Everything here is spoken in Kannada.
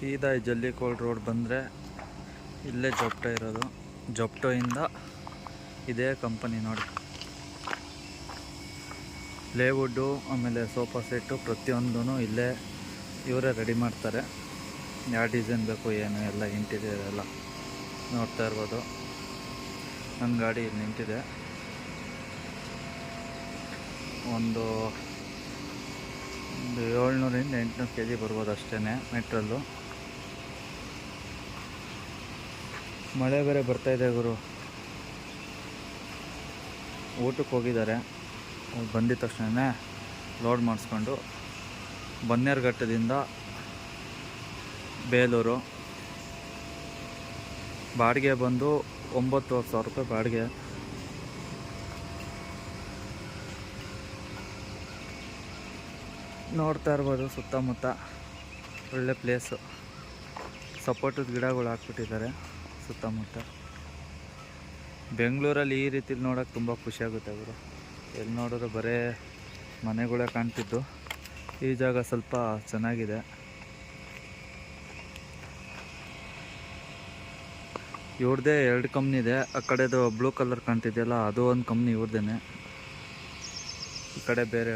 ಸೀದಾ ಜಲ್ಲಿಕೋಲ್ ರೋಡ್ ಬಂದರೆ ಇಲ್ಲೇ ಜೊಪ್ಟೋ ಇರೋದು. ಜೊಪ್ಟೋಯಿಂದ ಇದೇ ಕಂಪನಿ ನೋಡಿ. ಪ್ಲೇವುಡ್ಡು ಆಮೇಲೆ ಸೋಫಾ ಸೆಟ್ಟು ಪ್ರತಿಯೊಂದೂ ಇಲ್ಲೇ ಇವರೇ ರೆಡಿ ಮಾಡ್ತಾರೆ. ಯಾವ ಡಿಸೈನ್ ಬೇಕು, ಏನು, ಎಲ್ಲ ಇಂಟೀರಿಯರ್ ಎಲ್ಲ ನೋಡ್ತಾ ಇರ್ಬೋದು. ನನ್ನ ಗಾಡಿ ಇಲ್ಲಿ ನಿಂತಿದೆ. ಒಂದು ಒಂದು ಏಳ್ನೂರಿಂದ ಎಂಟುನೂರು ಕೆ ಜಿ ಬರ್ಬೋದು ಅಷ್ಟೇ ಮೆಟ್ರಲ್ಲು. ಮಳೆ ಬೇರೆ ಬರ್ತಾ ಇದೆ ಗುರು. ಊಟಕ್ಕೆ ಹೋಗಿದ್ದಾರೆ. ಬಂದಿದ ತಕ್ಷಣ ಲೋಡ್ ಮಾಡಿಸ್ಕೊಂಡು ಬನ್ನೇರುಘಟ್ಟದಿಂದ ಬೇಲೂರು. ಬಾಡಿಗೆ ಬಂದು ಒಂಬತ್ತುವರೆ ಸಾವಿರ ರೂಪಾಯಿ ಬಾಡಿಗೆ. ನೋಡ್ತಾ ಇರ್ಬೋದು ಸುತ್ತಮುತ್ತ ಒಳ್ಳೆ ಪ್ಲೇಸು ಸಪೋಟದ ಗಿಡಗಳು ಹಾಕ್ಬಿಟ್ಟಿದ್ದಾರೆ. ಸುತ್ತಮುತ್ತ. ಬೆಂಗಳೂರಲ್ಲಿ ಈ ರೀತಿ ನೋಡೋಕೆ ತುಂಬ ಖುಷಿಯಾಗುತ್ತೆ ಅವರು ಎಲ್ಲಿ ನೋಡಿದ್ರು ಬರೇ ಮನೆಗಳೇ ಕಾಣ್ತಿದ್ದು. ಈ ಜಾಗ ಸ್ವಲ್ಪ ಚೆನ್ನಾಗಿದೆ. ಇವ್ರದ್ದೇ ಎರಡು ಕಂಪ್ನಿ ಇದೆ. ಆ ಕಡೆದು ಬ್ಲೂ ಕಲರ್ ಕಾಣ್ತಿದೆಯಲ್ಲ, ಅದು ಒಂದು ಕಂಪ್ನಿ ಇವ್ರದ್ದೇನೆ ಈ ಕಡೆ ಬೇರೆ